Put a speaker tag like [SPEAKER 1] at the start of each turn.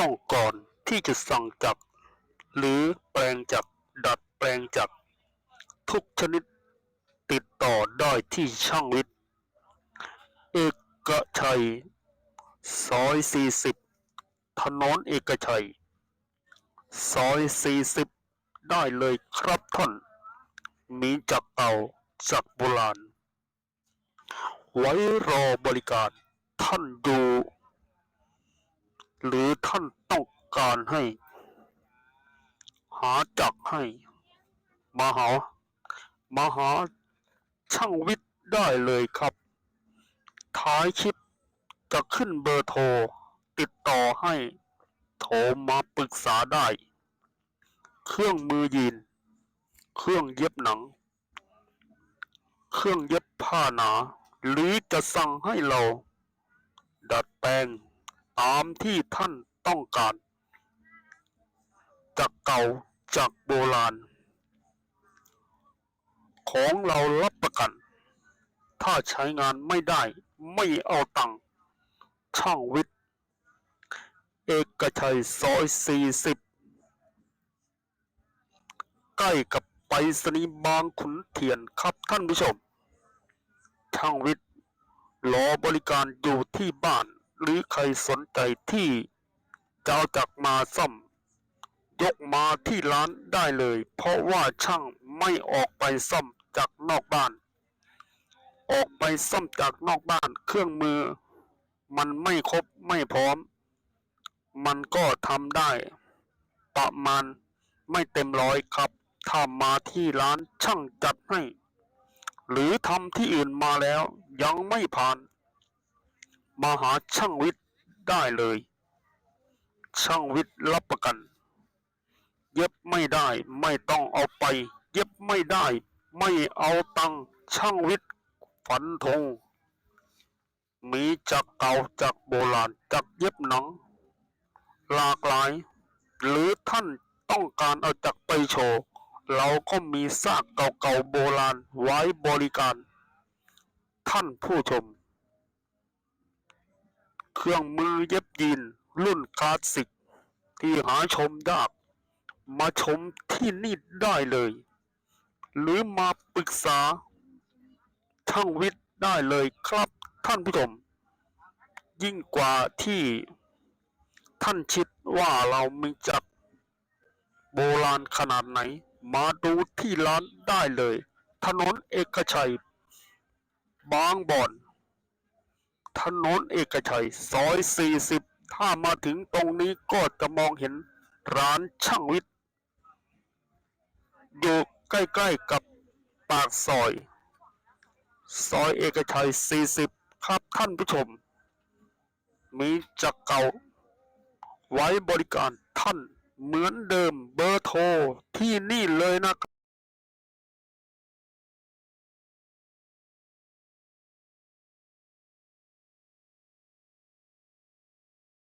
[SPEAKER 1] ต้องการที่จะสั่งจักรหรือแปลงจักรดัดแปลงจักรทุกชนิดติดต่อได้ที่ช่างวิทย์ เอกชัยซอยสี่สิบถนนเอกชัยซอยสี่สิบได้เลยครับท่าน มีจักรเก่าจักรโบราณ ไว้รอบริการท่านอยู่ หรือท่านต้องการให้ หาจักให้ มาหา มาหาช่างวิทย์ได้เลยครับ ท้ายคลิปจะขึ้นเบอร์โทร ติดต่อให้โทรมาปรึกษาได้ เครื่องมือยีน เครื่องเย็บหนัง เครื่องเย็บผ้าหนา หรือจะสั่งให้เรา ดัดแปลง ตามที่ท่านต้องการ จากเก่าจากโบราณ ของเรารับประกัน ถ้าใช้งานไม่ได้ไม่เอาตังค์ช่างวิทย์ เอกชัยซอยสี่สิบใกล้กับไปรษณีย์บางขุนเทียนครับท่านผู้ชม ช่างวิทย์รอบริการอยู่ที่บ้าน หรือใครสนใจที่จะเอาจักมาซ่อม ยกมาที่ร้านได้เลย เพราะว่าช่างไม่ออกไปซ่อมจากนอกบ้าน ออกไปซ่อมจากนอกบ้านเครื่องมือ มันไม่ครบไม่พร้อม มันก็ทำได้ ประมาณไม่เต็มร้อยครับ ถ้ามาที่ร้านช่างจัดให้ หรือทำที่อื่นมาแล้วยังไม่ผ่าน มาหาช่างวิทย์ได้เลย ช่างวิทย์รับประกัน เย็บไม่ได้ไม่ต้องเอาไป เย็บไม่ได้ ไม่เอาตังช่างวิทย์ฝันธงมีจักเก่าจักโบราณจักเย็บหนัง หลากหลาย หรือท่านต้องการเอาจักไปโชว์เราก็มีซากเก่าๆโบราณไว้บริการ ท่านผู้ชม เครื่องมือเย็บยีนรุ่นคลาสสิก ที่หาชมยาก มาชมที่นี่ได้เลย หรือมาปรึกษา ช่างวิทย์ได้เลยครับท่านผู้ชม ยิ่งกว่าที่ท่านคิดว่าเรามีจักโบราณขนาดไหน มาดูที่ร้านได้เลย ถนนเอกชัย บางบ่อน ถนนเอกชัยซอย 40 ถ้ามาถึงตรงนี้ก็จะมองเห็นร้านช่างวิทย์ อยู่ใกล้ๆกับปากซอย ซอยเอกชัย 40 ครับท่านผู้ชม มีจักเก่า ไว้บริการท่านเหมือนเดิมเบอร์โทรที่นี่เลยนะครับ